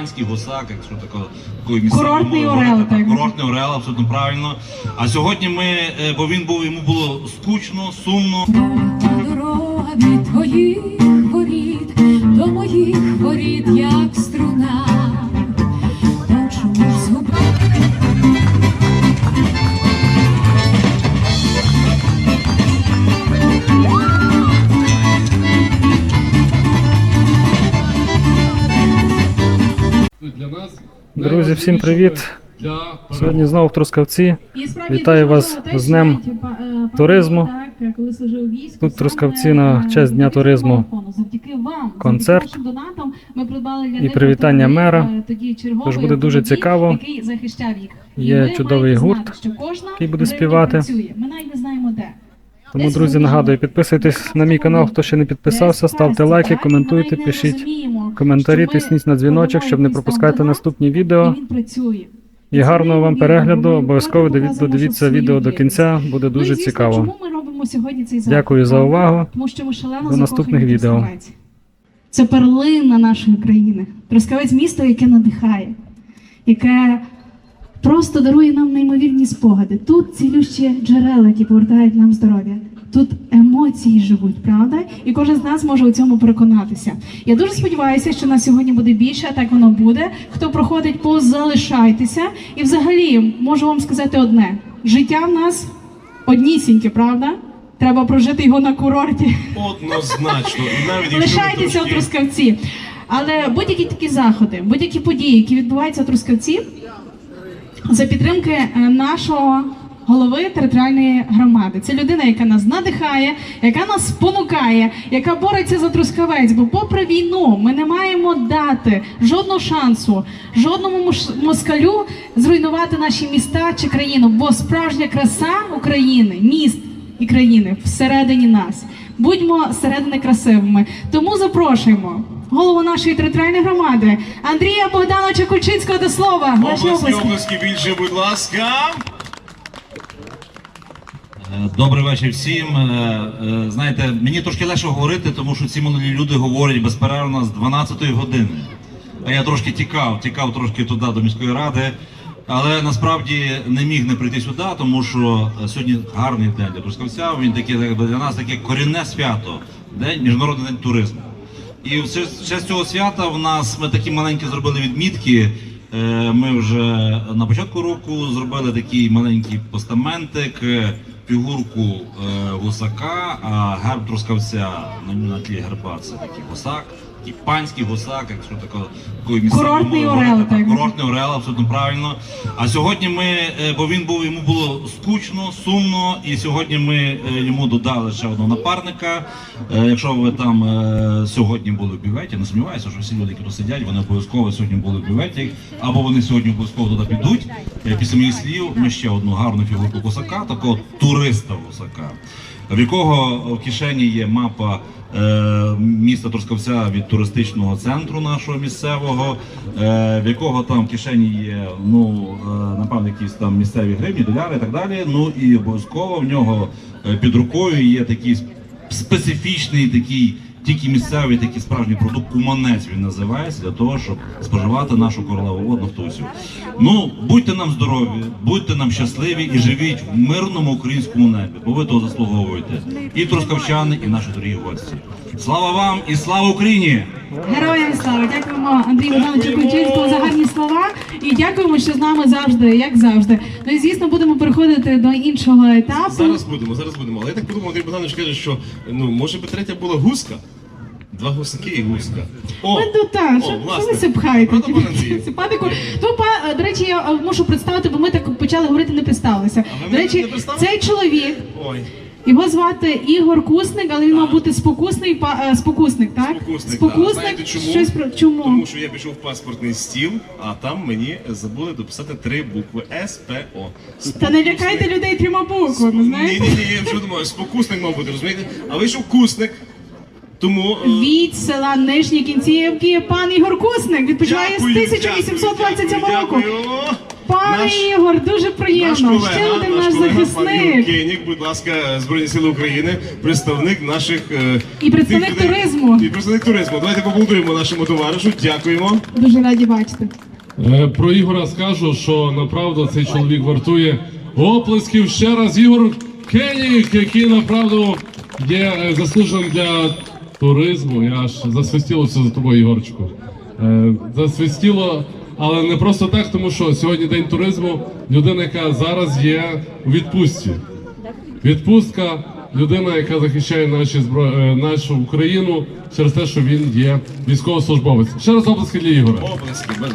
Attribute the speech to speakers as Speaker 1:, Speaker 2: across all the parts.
Speaker 1: панський гусак, якщо такої такою місцевою
Speaker 2: Курортний орел, так.
Speaker 1: так, курортний орел, абсолютно правильно. А сьогодні ми, е, бо він був, йому було скучно, сумно.
Speaker 3: Дорога від твоїх воріт до моїх воріт, як струна.
Speaker 4: Друзі, всім привіт! Сьогодні знову в Трускавці. Вітаю вас з Днем
Speaker 2: е,
Speaker 4: туризму. Тут Трускавці на
Speaker 2: е,
Speaker 4: честь Дня туризму концерт і привітання мера.
Speaker 2: е,
Speaker 4: Тож буде дуже цікаво. Є чудовий гурт, який буде співати.
Speaker 2: Ми навіть не знаємо де.
Speaker 4: Тому, друзі, нагадую, підписуйтесь на мій канал, хто ще не підписався, ставте лайки, коментуйте, пишіть коментарі, тисніть на дзвіночок, щоб не пропускати наступні відео.
Speaker 2: І
Speaker 4: гарного вам перегляду. Обов'язково диві- додивіться відео до кінця, буде
Speaker 2: Ну,
Speaker 4: дуже цікаво. Дякую за увагу. До наступних відео.
Speaker 2: Це перлина нашої країни. Трускавець місто, яке надихає, яке просто дарує нам неймовірні спогади. Тут цілющі джерела, які повертають нам здоров'я. Тут емоції живуть, правда? І кожен з нас може у цьому переконатися. Я дуже сподіваюся, що нас сьогодні буде більше, а так воно буде. Хто проходить повз, залишайтеся. І взагалі можу вам сказати одне: життя в нас однісіньке, правда? Треба прожити його на курорті.
Speaker 5: Однозначно. І навіть
Speaker 2: Лишайтеся у Трускавці. Але будь-які такі заходи, будь-які події, які відбуваються у Трускавці, за підтримки е, нашого голови територіальної громади. Це людина, яка нас надихає, яка нас спонукає, яка бореться за Трускавець. Бо, попри війну, ми не маємо дати жодного шансу, жодному москалю зруйнувати наші міста чи країну. Бо справжня краса України, міст і країни всередині нас. Будьмо зсередини красивими. Тому запрошуємо голову нашої територіальної громади Андрія Богдановича Кульчицького до слова.
Speaker 5: Обласні
Speaker 2: обласки
Speaker 5: більше, будь ласка.
Speaker 1: Е, Добрий вечір всім. Е, е, Знаєте, мені трошки легше говорити, тому що ці молоді люди говорять безперервно з 12-ї години. А я трошки тікав, тікав трошки туди до міської ради. Але насправді не міг не прийти сюди, тому що сьогодні гарний день для Трускавця. Він такий для нас таке корінне свято, день міжнародний день туризму. І в честь цього свята в нас ми такі маленькі зробили відмітки. Ми вже на початку року зробили такий маленький постаментик, фігурку е, гусака, а герб трускавця на, тлі герба це такий гусак, такий панський гусак, якщо тако, такою місцевою
Speaker 2: Курортний орел,
Speaker 1: так,
Speaker 2: так.
Speaker 1: курортний орел, абсолютно правильно. А сьогодні ми, е, бо він був, йому було скучно, сумно, і сьогодні ми е, йому додали ще одного напарника. Е, Якщо ви там сьогодні були в бюветі, не сумніваюся, що всі люди, які тут сидять, вони обов'язково сьогодні були в бюветі, або вони сьогодні обов'язково туди підуть. Після моїх слів ми ще одну гарну фігурку гусака, такого туриста гусака, в якого в кишені є мапа е, міста Трускавця від туристичного центру нашого місцевого, е, в якого там в кишені є ну е, напевно якісь там місцеві гривні, доляри і так далі. Ну і обов'язково в нього під рукою є такий специфічний такий. Тільки місцевий такий справжній продукт куманець він називається для того, щоб споживати нашу королеву водну втусю. Ну будьте нам здорові, будьте нам щасливі і живіть в мирному українському небі, бо ви того заслуговуєте. І трускавчани, і наші дорогі гості. Слава вам і слава Україні!
Speaker 2: Героям слава! Дякуємо Андрію Богдановичу Кульчицькому за гарні слова. І дякуємо, що з нами завжди, як завжди. Ну і звісно, будемо переходити до іншого етапу.
Speaker 5: Зараз будемо, зараз будемо. Але я так подумав, Андрій Богданович каже, що ну може би третя була гуска. Два гусаки і гуска. О,
Speaker 2: Ви тут так,
Speaker 5: о,
Speaker 2: що, що
Speaker 5: власне.
Speaker 2: ви сипхаєте?
Speaker 5: Правда, пане Андрію?
Speaker 2: Сипатику. То, па, до речі, я е, мушу представити, бо ми так почали говорити, не представилися.
Speaker 5: А ви
Speaker 2: До
Speaker 5: мене
Speaker 2: речі,
Speaker 5: представили?
Speaker 2: цей чоловік,
Speaker 5: Ой,
Speaker 2: його звати Ігор Кусник, але він мав бути спокусний, па- е, спокусник, так?
Speaker 5: спокусник. так.
Speaker 2: Спокусник.
Speaker 5: Знаєте чому?
Speaker 2: Щось про чому?
Speaker 5: Тому що я пішов в паспортний стіл, а там мені забули дописати три букви СПО.
Speaker 2: Та не лякайте людей трьома буквами,
Speaker 5: Ні,
Speaker 2: знаєте?
Speaker 5: ні, ні, я вже думаю, спокусник мав бути, розумієте? А вийшов кусник. Тому е,
Speaker 2: Від села Нижні Кінцівки пан Ігор Кусник відпочиває з
Speaker 5: дякую,
Speaker 2: 1827
Speaker 5: дякую,
Speaker 2: року.
Speaker 5: дякую.
Speaker 2: Пане
Speaker 5: Наш-
Speaker 2: Ігор, дуже
Speaker 5: Наш
Speaker 2: приємно.
Speaker 5: колега,
Speaker 2: Ще один наш
Speaker 5: наш колега пан Ігор
Speaker 2: захисник.
Speaker 5: Кейнік, будь ласка, Збройні Сили України, представник наших е,
Speaker 2: І представник
Speaker 5: тих
Speaker 2: туризму.
Speaker 5: І представник туризму. Давайте поаплодуємо нашому товаришу. Дякуємо.
Speaker 2: Дуже раді бачити.
Speaker 6: Е, Про Ігора скажу, що направду цей чоловік вартує оплесків. Ще раз Ігор Кенік, який направду є заслуженим для туризму. Я аж засвистілося за тобою, Ігорчику. Е, Засвистіло, але не просто так, тому що сьогодні день туризму. Людина, яка зараз є у відпустці. Відпустка людина, яка захищає наші збро... е, нашу Україну через те, що він є військовослужбовець. Ще раз оплески для Ігора.
Speaker 5: Облески, без.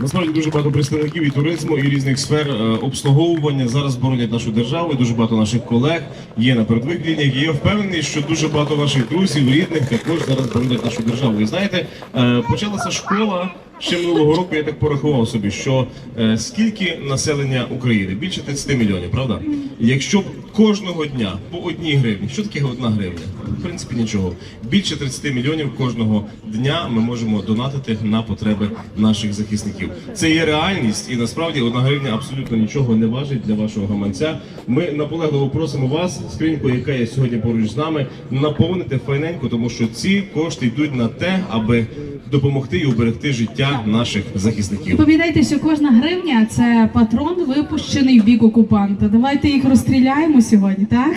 Speaker 5: Насправді дуже багато представників і туризму, і різних сфер е, обслуговування зараз боронять нашу державу. Дуже багато наших колег є на передових лініях. І я впевнений, що дуже багато ваших друзів, рідних також зараз боронять нашу державу. І знаєте, е, почалася школа. Ще минулого року я так порахував собі, що е, скільки населення України? Більше 30 мільйонів, правда? Якщо б кожного дня по одній гривні, що таке одна гривня? В принципі, нічого. Більше 30 мільйонів кожного дня ми можемо донатити на потреби наших захисників. Це є реальність, і насправді одна гривня абсолютно нічого не важить для вашого гаманця. Ми наполегливо просимо вас, скриньку, яка є сьогодні поруч з нами, наповнити файненько, тому що ці кошти йдуть на те, аби допомогти і уберегти життя наших
Speaker 2: І
Speaker 5: захисників.
Speaker 2: пам'ятайте, що кожна гривня це патрон, випущений в бік окупанта. Давайте їх розстріляємо сьогодні, так?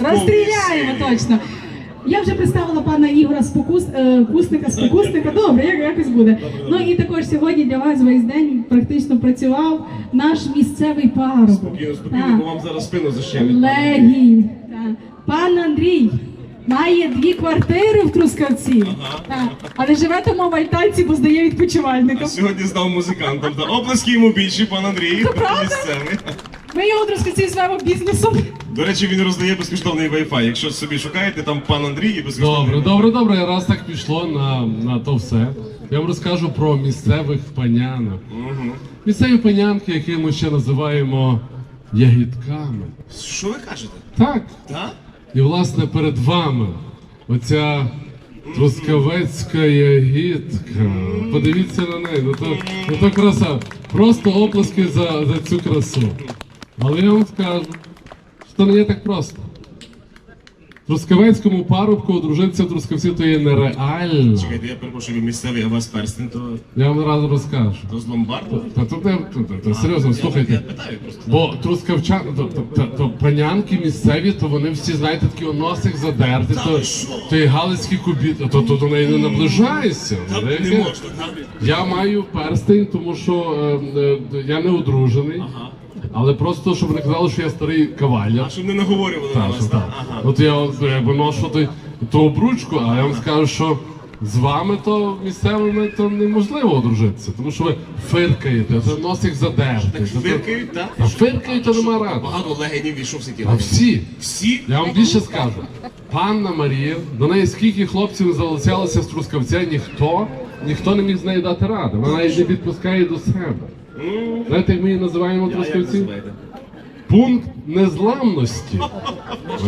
Speaker 2: Розстріляємо точно. Я вже представила пана Ігора Спокус, е, Кусника, Спокусника. Добре, як якось буде. Ну і також сьогодні для вас весь день практично працював наш місцевий парубок.
Speaker 5: Спокійно, спокійно, бо вам зараз спину защемить.
Speaker 2: Легінь. Пан Андрій має дві квартири в Трускавці. Так. Але живе тому в Альтанці, бо здає відпочивальникам.
Speaker 5: Сьогодні здав музикантам. Та оплески йому більші, пан Андрій,
Speaker 2: правда?
Speaker 5: місцевий.
Speaker 2: Ми його в Трускавці звемо бізнесом.
Speaker 5: До речі, він роздає безкоштовний Wi-Fi. Якщо собі шукаєте, там пан Андрій і безкоштовний.
Speaker 6: Добре, добре, добре. Раз так пішло на, на то все. Я вам розкажу про місцевих панянок. Місцеві панянки, які ми ще називаємо ягідками.
Speaker 5: Що ви кажете?
Speaker 6: Так.
Speaker 5: Так?
Speaker 6: І власне перед вами оця трускавецька ягідка. Подивіться на неї, ну то, ну то краса. Просто оплески за, за цю красу. Але я вам скажу, що не є так просто. Трускавецькому парубку одружитися в Трускавці то є нереально.
Speaker 5: Чекайте, я перепрошую, ви місцевий, а вас перстень, то,
Speaker 6: Я вам одразу розкажу.
Speaker 5: то з ломбарду?
Speaker 6: Та то то- то- то серйозно,
Speaker 5: Я
Speaker 6: слухайте.
Speaker 5: питаю просто.
Speaker 6: Бо трускавчан, то, то, то, то панянки місцеві, то вони всі, знаєте, такі у носик задерти, то, то і галицькі кубіти, то, то до неї не наближаєшся. Знаєте?
Speaker 5: не можна, так?
Speaker 6: Я маю перстень, тому що е, е, я не одружений, але просто, щоб не казали, що я старий кавалер.
Speaker 5: А щоб не наговорювали на
Speaker 6: Так,
Speaker 5: вас, так?
Speaker 6: так.
Speaker 5: Ага.
Speaker 6: От я от, якби ношу той- ту обручку, а я вам скажу, що з вами то місцевими то неможливо одружитися, тому що ви фиркаєте, то носик то- то-
Speaker 5: фиркають, так?
Speaker 6: А фиркають, то нема ради.
Speaker 5: Багато легенів всі ті
Speaker 6: А всі.
Speaker 5: Всі?
Speaker 6: Я вам більше скажу. Панна Марія, до неї скільки хлопців не залицялося з трускавця, ніхто, ніхто не міг з нею дати ради. Вона навіть не підпускає до себе. Знаєте, як ми її називаємо
Speaker 5: А
Speaker 6: трускавці? Пункт незламності.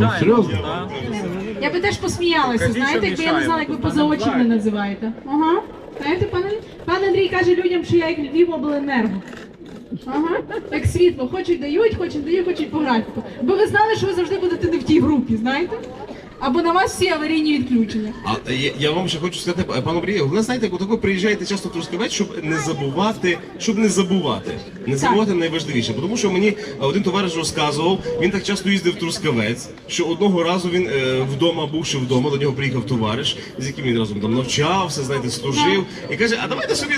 Speaker 6: Ну, серйозно?
Speaker 2: Я би теж посміялася, знаєте, якби я не знала, як ви поза очі мене називаєте. Ага. Знаєте, пан Андрій? Пан Андрій каже людям, що я як Львів обленерго. Ага, як світло, хочуть дають, хочуть дають, хочуть по графіку. Бо ви знали, що ви завжди будете не в тій групі, знаєте? Або на вас всі аварійні відключення.
Speaker 5: А я, я вам ще хочу сказати, пану Брію, ви знаєте, як отако приїжджаєте часто в Трускавець, щоб не забувати, щоб не забувати. Не забувати найважливіше. Тому що мені один товариш розказував, він так часто їздив в Трускавець, що одного разу він е, вдома, бувши вдома, до нього приїхав товариш, з яким він разом там навчався, знаєте, служив. І каже, а давайте собі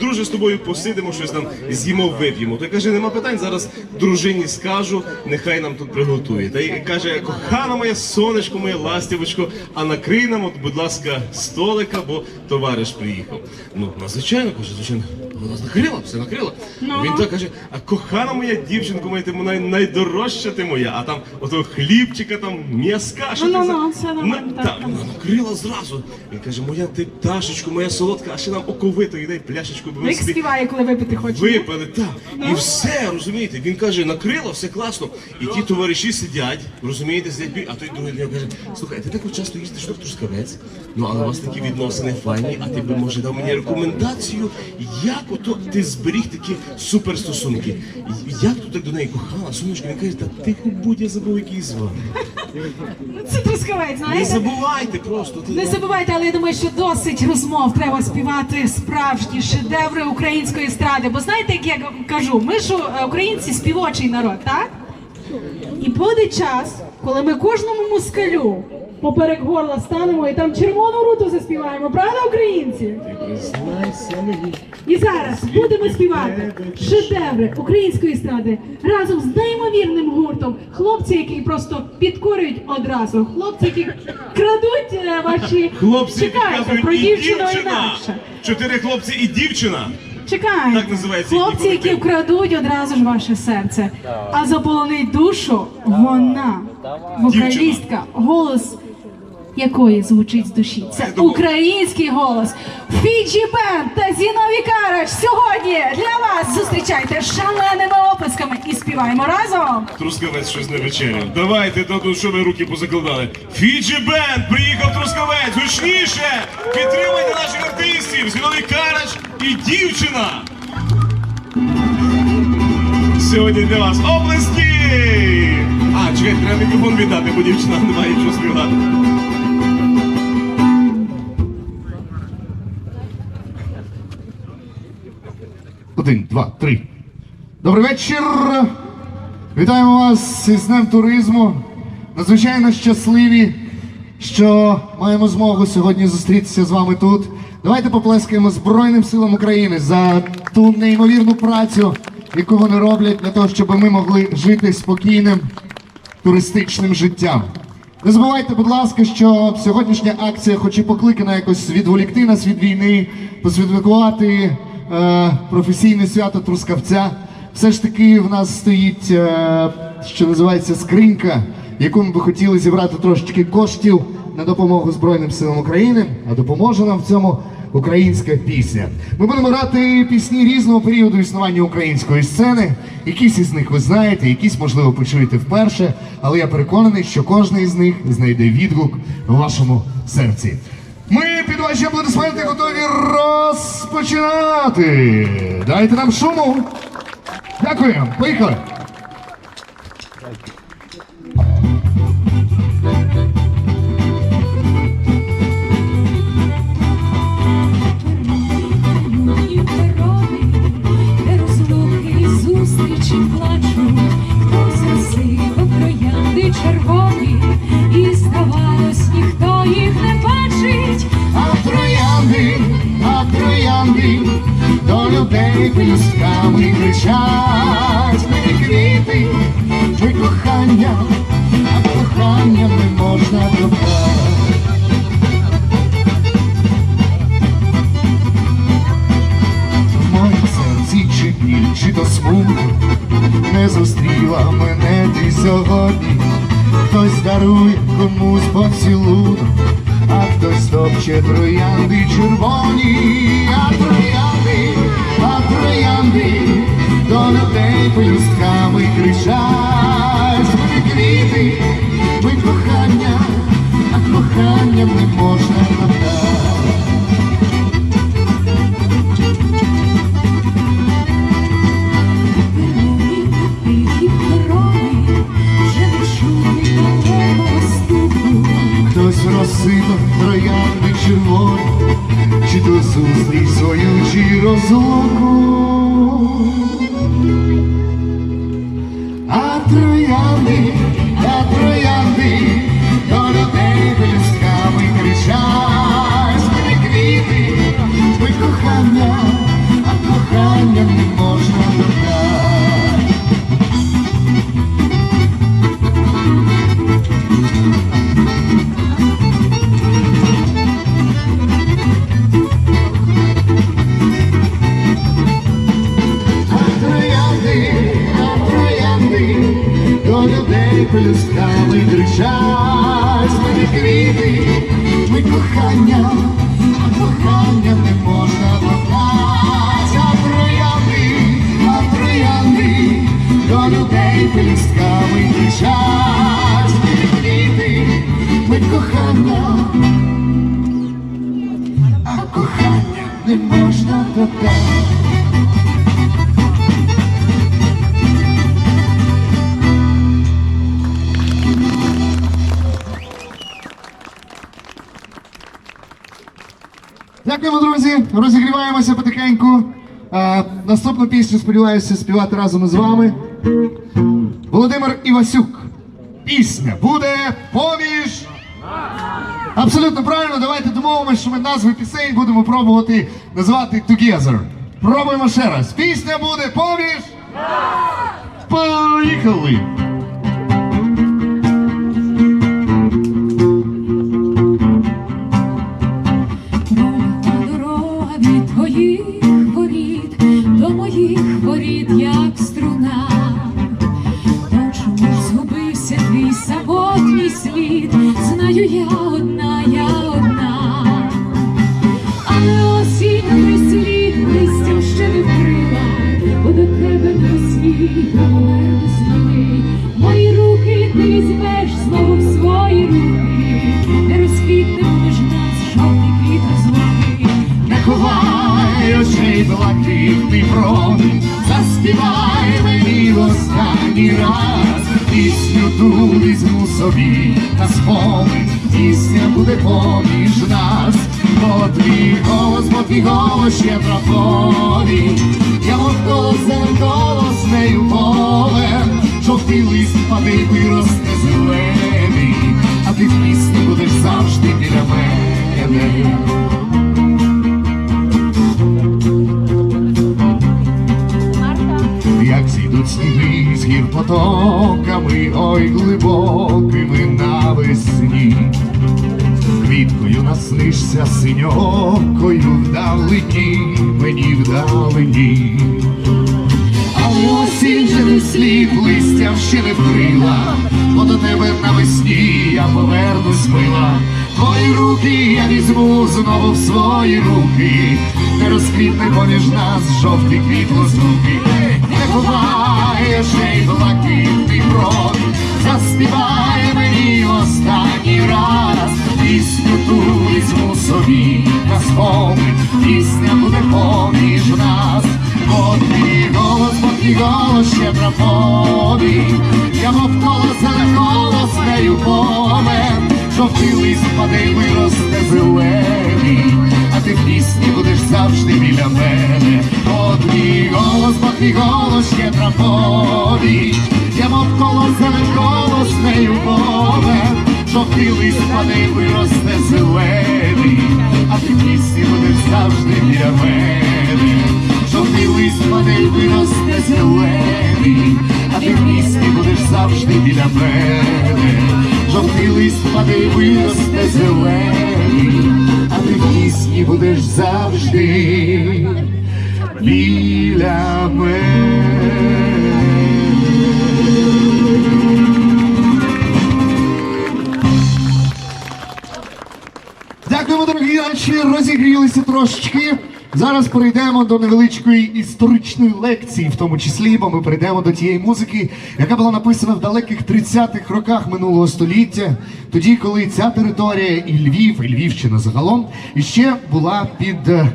Speaker 5: друже з тобою посидимо, щось там з'їмо, вип'ємо. Той каже, нема питань, зараз дружині скажу, нехай нам тут приготує. Та й каже, кохана моя сонечко, моя ластівочко, а накрий нам, от, будь ласка, столика, бо товариш приїхав. Ну, надзвичайно каже, звичайно, вона накрила, все накрила. Він так каже, а кохана моя дівчинко, моя ти най, найдорожча ти моя, а там ото хлібчика, там м'язка, що
Speaker 2: Ну,
Speaker 5: ти
Speaker 2: ну,
Speaker 5: за...
Speaker 2: ну, все
Speaker 5: Ну,
Speaker 2: так,
Speaker 5: так, вона накрила зразу. Він каже, моя ти пташечко, моя солодка, а ще нам оковито, дай пляшечку, бо
Speaker 2: Як співає, коли випити хоче.
Speaker 5: Випили, так. І все, розумієте, він каже, накрило, все класно. І ті товариші сидять, розумієте, сидять, а той другий до каже, слухай, ти так часто їздиш в Трускавець, ну але у вас такі відносини файні, а ти би може дав мені рекомендацію, як ото ти зберіг такі суперстосунки? Як ти так до неї кохала? Сонечко, він каже, та тихо будь, я забув, який звати.
Speaker 2: Це трускавець,
Speaker 5: Не забувайте просто. ти-
Speaker 2: Не забувайте, але я думаю, що досить розмов треба співати справжні шедеври української естради. Бо знаєте, як я кажу, ми ж е, українці співочий народ, так? І буде час, коли ми кожному москалю поперек горла станемо і там червону руту заспіваємо, правда, українці? І зараз будемо співати шедеври української естради разом з неймовірним гуртом. Хлопці, які просто підкорюють одразу. Хлопці, які крадуть е, ваші
Speaker 5: Хлопці
Speaker 2: чекайте
Speaker 5: підказують
Speaker 2: про
Speaker 5: і
Speaker 2: дівчину
Speaker 5: дівчина.
Speaker 2: інакше.
Speaker 5: Чотири хлопці і дівчина.
Speaker 2: Чекайте.
Speaker 5: Так називається їхній
Speaker 2: Хлопці, які
Speaker 5: колектив.
Speaker 2: вкрадуть одразу ж ваше серце. А заполонить душу вона, вокалістка, голос якої звучить з душі. Це український голос. Фіджі Бенд та Зінові Карач сьогодні для вас зустрічайте шаленими оплесками і співаємо разом.
Speaker 5: Трускавець щось не вечеряв. Давайте, то тут що ви руки позакладали. Фіджі Бенд, приїхав Трускавець, гучніше! Підтримайте наших артистів! Зіновий Карач і дівчина! Сьогодні для вас оплески! А, чекайте, треба мікрофон віддати, бо дівчина не має нічого співати.
Speaker 7: Один, два, три. Добрий вечір. Вітаємо вас із Днем туризму. Надзвичайно щасливі, що маємо змогу сьогодні зустрітися з вами тут. Давайте поплескаємо Збройним силам України за ту неймовірну працю, яку вони роблять для того, щоб ми могли жити спокійним туристичним життям. Не забувайте, будь ласка, що сьогоднішня акція, хоч і покликана якось відволікти нас від війни, посвяткувати е, професійне свято Трускавця, все ж таки в нас стоїть, е, що називається скринька, яку ми би хотіли зібрати трошечки коштів на допомогу Збройним силам України, а допоможе нам в цьому українська пісня. Ми будемо грати пісні різного періоду існування української сцени. Якісь із них ви знаєте, якісь, можливо, почуєте вперше, але я переконаний, що кожен із них знайде відгук в вашому серці. Ми під ваші аплодисменти готові розпочинати. Дайте нам шуму. Дякую. Поїхали. Людей пелюстками кричать. Ми не квіти, ми кохання, а кохання не можна доптати. В моїм чи біль, чи то смуток не зустріла мене ти сьогодні. Хтось дарує комусь поцілунок, а хтось топче троянди червоні, а троянди, а троянди, до людей пелюстками кричать. Ми квіти, ми кохання, а коханням не можна надати. Хтось розсипав троянди червоні, чи то зустріч свою, чи розлуку. А троянди, а троянди, до людей пелюстками кричать. Ми квіти, ми кохання, а кохання не можна пелюстками кричать. Ми квіти, ми кохання, а кохання не можна додати. А троянди, а троянди, до людей пелюстками кричать. Ми квіти, ми кохання, а кохання не можна додати. Дякуємо, друзі. Розігріваємося потихеньку. Е, наступну пісню сподіваюся співати разом із вами. Володимир Івасюк. Пісня буде поміж. Абсолютно правильно, давайте домовимося, що ми назви пісень будемо пробувати називати Together. Пробуємо ще раз. Пісня буде поміж. Поїхали! Блакитний промінь, заспівай мені в останній раз. Пісню ту візьму собі на спомин, пісня буде поміж нас. Бо твій голос, бо твій голос ще трапові, я зелен голос нею полем, жовтий лист паде виросте зелений, а ти в пісні будеш завжди біля мене. Потоками, ой глибокими навесні. Квіткою наснишся синьокою вдалині, мені вдалині. Але осінь же не слід листя ще не вкрила, бо до тебе навесні я повернусь мила. Твої руки я візьму знову в свої руки, не розквітне поміж нас жовтий квіт лозуки. Не ховай очей блакитний промінь, заспівай мені останній раз. Пісню ту візьму собі на спомин, пісня буде поміж нас. Бо голос, бо твій голос ще траповий, я навколо зелений голос нею помен, жовтий лист паде й виросте зелений, ти пісні будеш завжди біля мене. Бо твій голос, бо твій голос ще траповий, я навколо зелений голос нею помен, жовтий лист паде й виросте зелений, а ти пісні будеш завжди біля мене. Жовтий лист паде й виросте зелений, а ти в місті будеш завжди біля мене. Жовтий паде виросте зелений, а ти в місті будеш завжди біля мене. Дякуємо, дорогі наші, розігрілися трошечки. Зараз перейдемо до невеличкої історичної лекції, в тому числі, бо ми перейдемо до тієї музики, яка була написана в далеких 30-х роках минулого століття, тоді, коли ця територія і Львів, і Львівщина загалом іще була під е,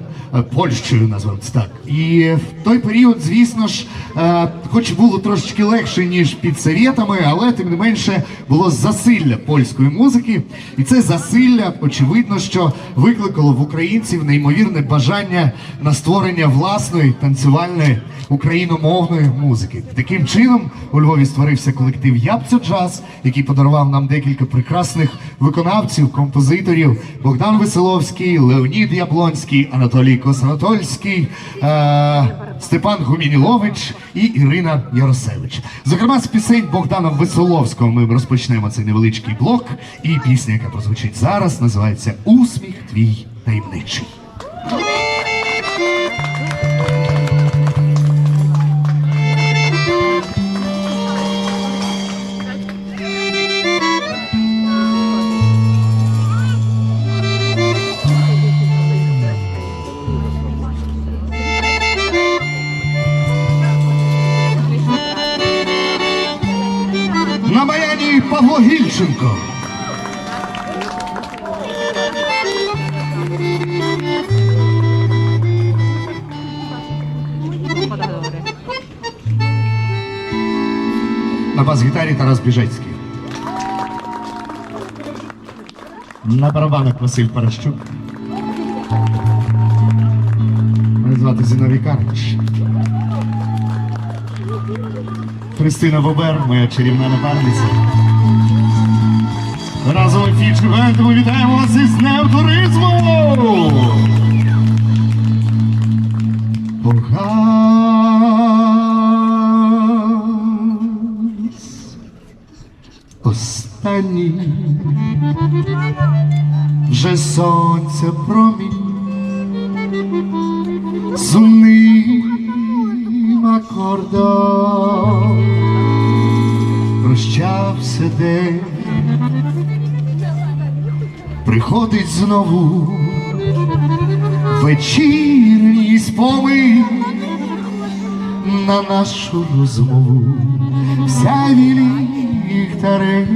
Speaker 7: Польщею, назвемо це так. І в той період, звісно ж, е, хоч було трошечки легше, ніж під совєтами, але тим не менше було засилля польської музики. І це засилля, очевидно, що викликало в українців неймовірне бажання на створення власної танцювальної україномовної музики. Таким чином у Львові створився колектив Ябцю Джаз, який подарував нам декілька прекрасних виконавців, композиторів: Богдан Веселовський, Леонід Яблонський, Анатолій Косанатольський, е- Степан Гумінілович і Ірина Яросевич. Зокрема, з пісень Богдана Веселовського ми розпочнемо цей невеличкий блок. І пісня, яка прозвучить зараз, називається Усміх твій таємничий. На бас-гітарі Тарас Біжецький. На барабанах Василь Паращук. звати Зіновій Карпич. Христина Бобер, моя чарівна напарниця. Разом фічку бендом вітаємо вас із Днем! Останній вже сонце промінь. Сумним акордом прощався день, приходить знову вечірній спомин на нашу розмову. Вся ліхтари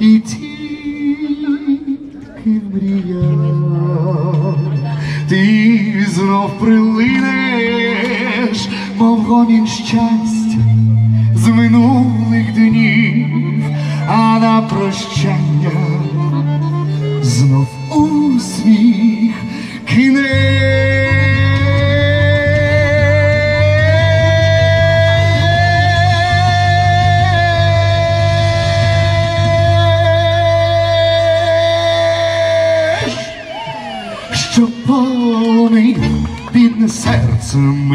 Speaker 7: і тільки мрія, ти знов прилинеш, мов гомін щастя з минулих днів, а на прощання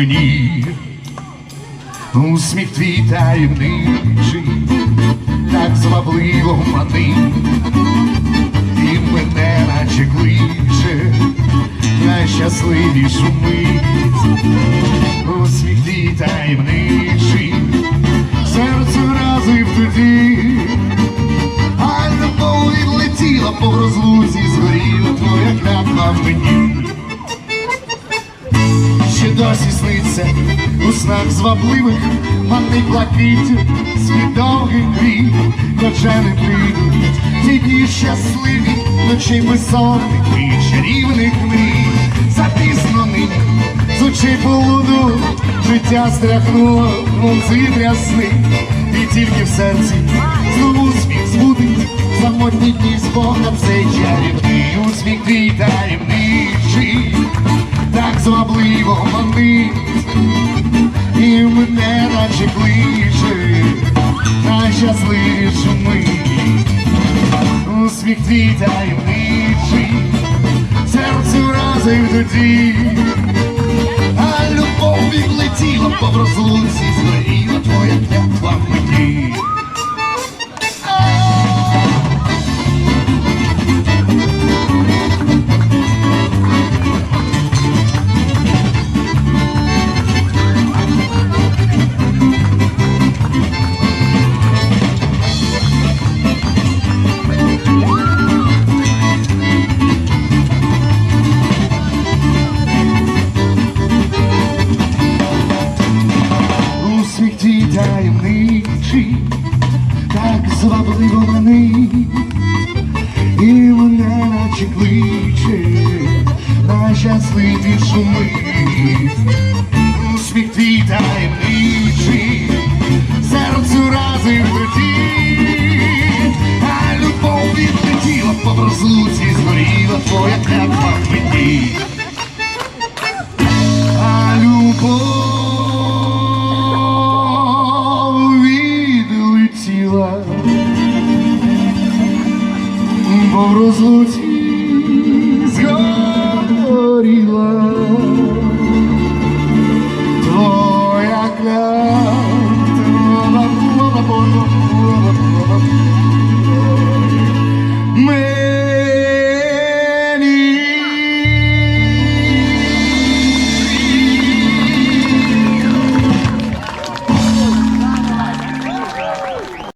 Speaker 7: мені, усміх твій таємничий, так звабливо манив, і мене наче кличе, найщасливішу мить, усміх твій таємничий, серце вразив тоді. А любов відлетіла по розлузі, згоріла твоя клятва в мені. Досі сниться. У снах звабливих, манний блакить, світ довгий гріх, хоча не прийдуть? Ті дні щасливі, ночей безсонних і чарівних мрій. Запізно нині з полуду, життя стряхнуло, мов трясни, і тільки в серці знову сміх збудить, самотні дні спогад цей чарівний усміх твій таємничий, так звабливо манить, і мене наче кличе, найщасливішу мить, усміх твій таємничий, серцю разив тоді. А любов відлетіла по розлуці, згоріла твоя клятва